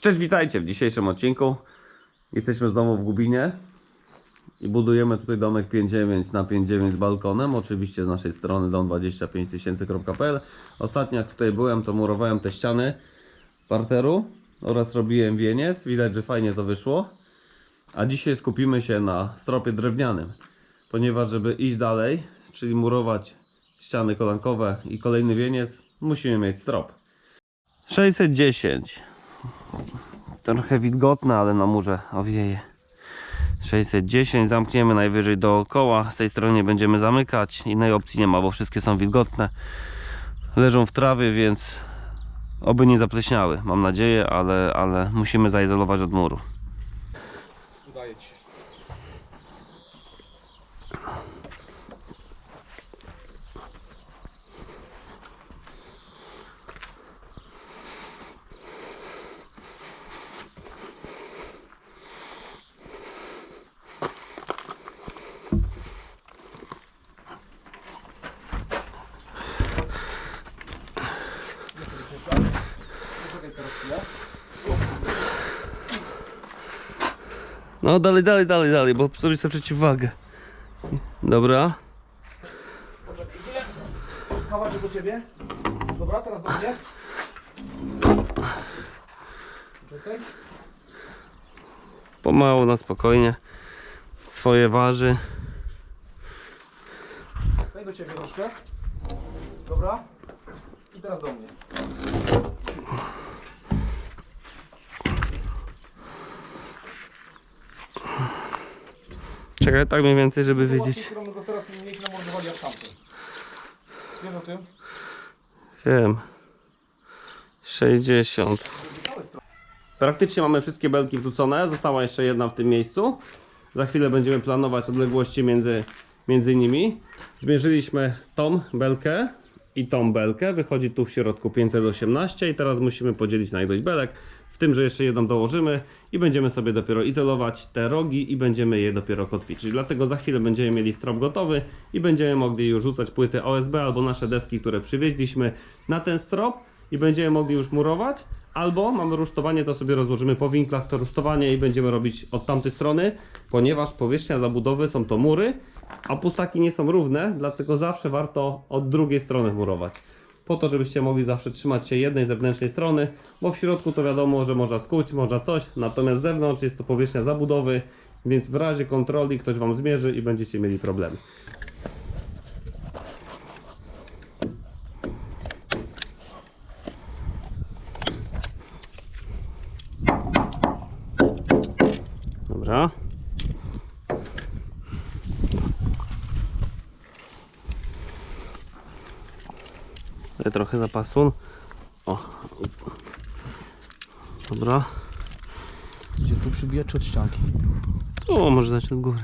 Cześć, witajcie w dzisiejszym odcinku. Jesteśmy znowu w Gubinie i budujemy tutaj domek 5.9 na 5.9 z balkonem. Oczywiście z naszej strony dom25000.pl. Ostatnio jak tutaj byłem, to murowałem te ściany parteru oraz robiłem wieniec. Widać, że fajnie to wyszło. A dzisiaj skupimy się na stropie drewnianym, ponieważ żeby iść dalej, czyli murować ściany kolankowe i kolejny wieniec, musimy mieć strop. 610 Trochę wilgotne, ale na murze owieje. 610 zamkniemy najwyżej dookoła. Z tej strony będziemy zamykać. Innej opcji nie ma, bo wszystkie są wilgotne. Leżą w trawie, więc oby nie zapleśniały. Mam nadzieję, ale, ale musimy zaizolować od muru. Udaje ci się. Poczekaj teraz chwilę. No dalej, dalej, dalej, dalej, bo zrobić sobie przeciwwagę. Dobra. Kawałek do ciebie. Dobra, teraz do mnie. Czekaj. Pomału, na spokojnie. Swoje waży. Daj do ciebie troszkę. Dobra. I teraz do mnie. Czekaj, tak mniej więcej, żeby Zobaczcie, wiedzieć. którą go teraz mieliśmy namordowali jak tamten. Wiesz o tym? Wiem. 60. Całe strony. Praktycznie mamy wszystkie belki wrzucone, została jeszcze jedna w tym miejscu. Za chwilę będziemy planować odległości między, między nimi. Zmierzyliśmy tą belkę i tą belkę. Wychodzi tu w środku 518 i teraz musimy podzielić na ilość belek. Tym, że jeszcze jedną dołożymy i będziemy sobie dopiero izolować te rogi i będziemy je dopiero kotwiczyć. Dlatego za chwilę będziemy mieli strop gotowy i będziemy mogli już rzucać płyty OSB albo nasze deski, które przywieźliśmy na ten strop i będziemy mogli już murować, albo mamy rusztowanie, to sobie rozłożymy po winklach to rusztowanie i będziemy robić od tamtej strony, ponieważ powierzchnia zabudowy są to mury, a pustaki nie są równe, dlatego zawsze warto od drugiej strony murować. Po to, żebyście mogli zawsze trzymać się jednej zewnętrznej strony, bo w środku to wiadomo, że można skuć, można coś, natomiast z zewnątrz jest to powierzchnia zabudowy, więc w razie kontroli ktoś Wam zmierzy i będziecie mieli problemy. Dobra. Tutaj trochę zapasu. O. Dobra. Gdzie tu przybijać od ścianki? Tu może dać od góry.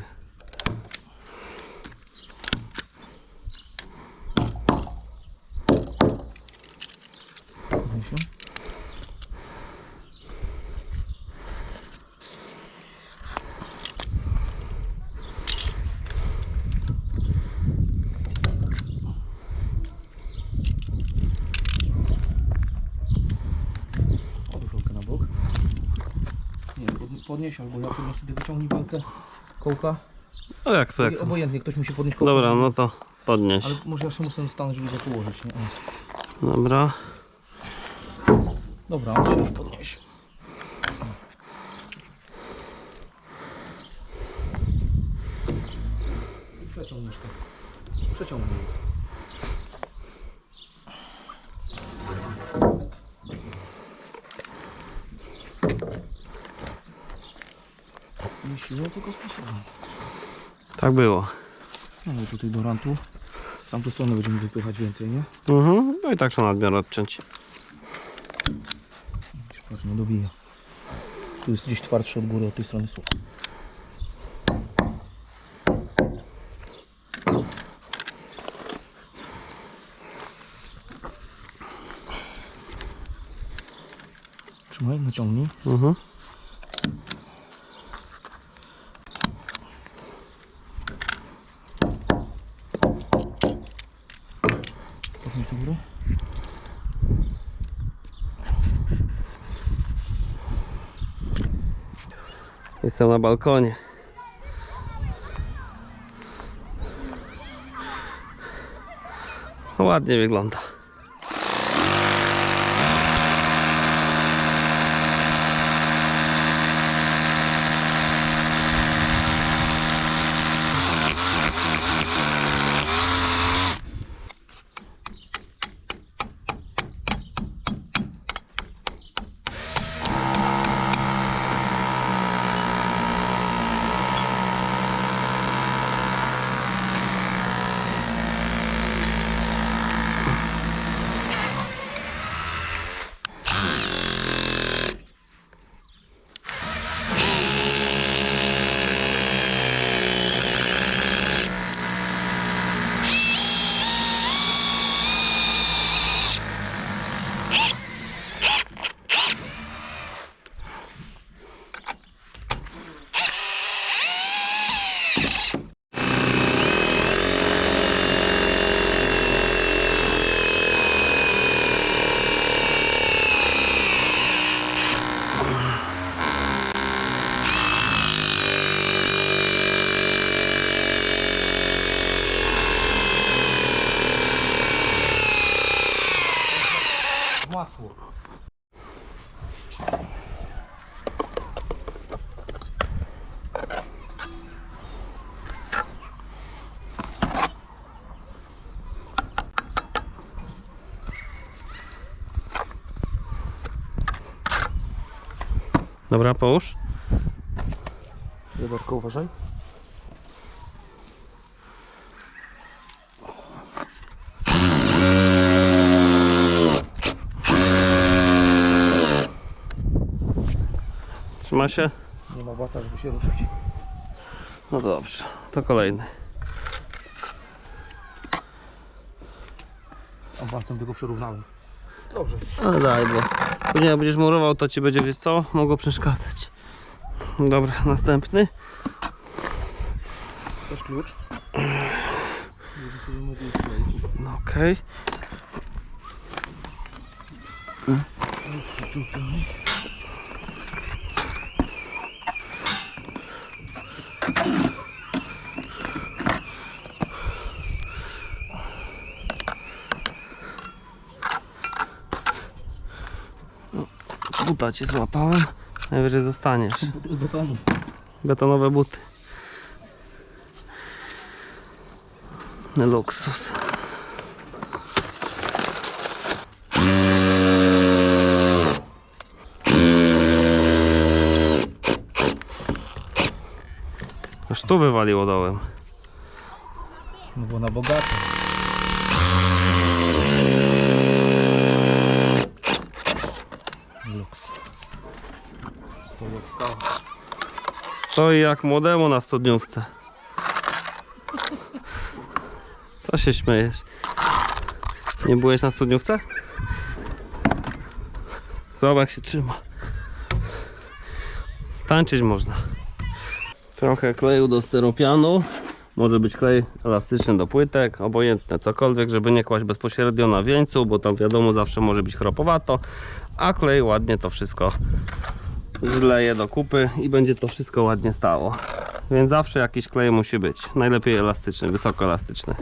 Nie, pod- podnieś albo ja podniosę, ty wyciągnij walkę kołka. No jak to, jak to? obojętnie, ktoś musi podnieść kołka. Dobra, no to podnieś. Ale może ja jeszcze muszę stanąć, żeby go położyć, nie? Dobra. Dobra, on się już podniesie. To. Przeciągnij. Siłą, tylko sposobem. Tak było. No i tutaj do rantu. W tamtą stronę będziemy wypychać więcej, nie? Mhm. No i tak trzeba nadmiar odciąć. Patrz, nie dobija. Tu jest gdzieś twardszy od góry, od tej strony słuch. Trzymaj, naciągnij. Mhm. Podnieś do góry. Jestem na balkonie. Ładnie wygląda. Dobra, połóż. Wiaderko uważaj. Trzyma się? Nie ma bata, żeby się ruszyć. No dobrze, to kolejny. A palcem tylko przyrównałem. Dobrze. No daj, bo później jak będziesz murował, to ci będzie, wiesz co, mogło przeszkadzać. Dobra, następny. Też klucz. No okej. No, Buta cię złapałem. Najwyżej zostaniesz. Betonu. Betonowe buty. Luksus. Aż tu wywaliło dołem. No bo na bogato. Luks. Stoi jak skała. Stoi jak młodemu na studniówce. Co się śmiejesz? Nie byłeś na studniówce? Zobacz jak się trzyma. Tańczyć można. Trochę kleju do steropianu. Może być klej elastyczny do płytek, obojętne cokolwiek, żeby nie kłaść bezpośrednio na wieńcu, bo tam wiadomo zawsze może być chropowato, a klej ładnie to wszystko zleje do kupy i będzie to wszystko ładnie stało. Więc zawsze jakiś klej musi być. Najlepiej elastyczny, wysoko elastyczny.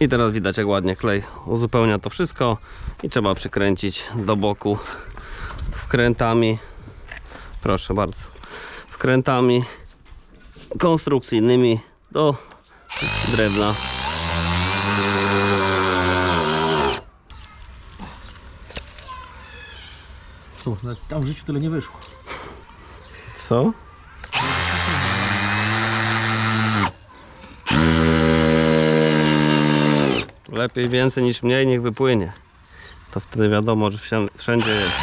I teraz widać jak ładnie klej uzupełnia to wszystko i trzeba przykręcić do boku wkrętami. Proszę bardzo. Wkrętami konstrukcyjnymi do drewna. Co, nawet tam w życiu tyle nie wyszło. Co? Lepiej więcej niż mniej, niech wypłynie. To wtedy wiadomo, że wszędzie jest.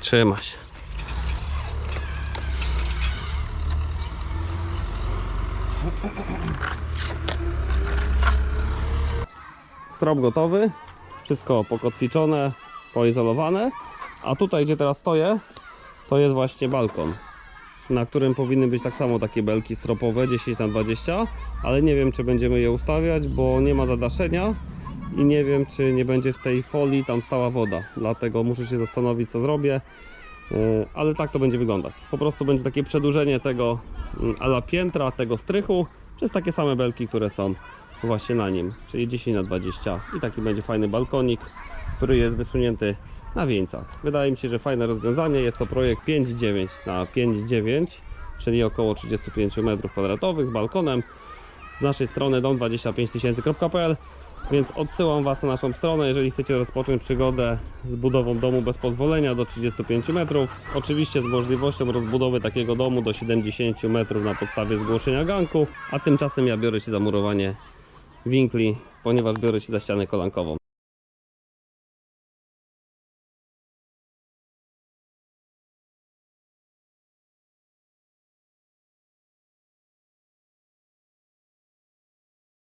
Trzyma się. Strop gotowy. Wszystko pokotwiczone, poizolowane. A tutaj, gdzie teraz stoję, to jest właśnie balkon. na którym powinny być tak samo takie belki stropowe 10 na 20 ale nie wiem czy będziemy je ustawiać, bo nie ma zadaszenia i nie wiem czy nie będzie w tej folii tam stała woda, dlatego muszę się zastanowić co zrobię. Yy, Ale tak to będzie wyglądać. Po prostu będzie takie przedłużenie tego mm, ala piętra, tego strychu przez takie same belki, które są właśnie na nim, czyli 10 na 20 i taki będzie fajny balkonik, który jest wysunięty na wieńcach. Wydaje mi się, że fajne rozwiązanie. Jest to projekt 5,9 na 5,9, czyli około 35 m2 z balkonem. Z naszej strony dom25000.pl więc odsyłam Was na naszą stronę, jeżeli chcecie rozpocząć przygodę z budową domu bez pozwolenia do 35 metrów. Oczywiście z możliwością rozbudowy takiego domu do 70 metrów na podstawie zgłoszenia ganku, a tymczasem ja biorę się za murowanie winkli, ponieważ biorę się za ścianę kolankową.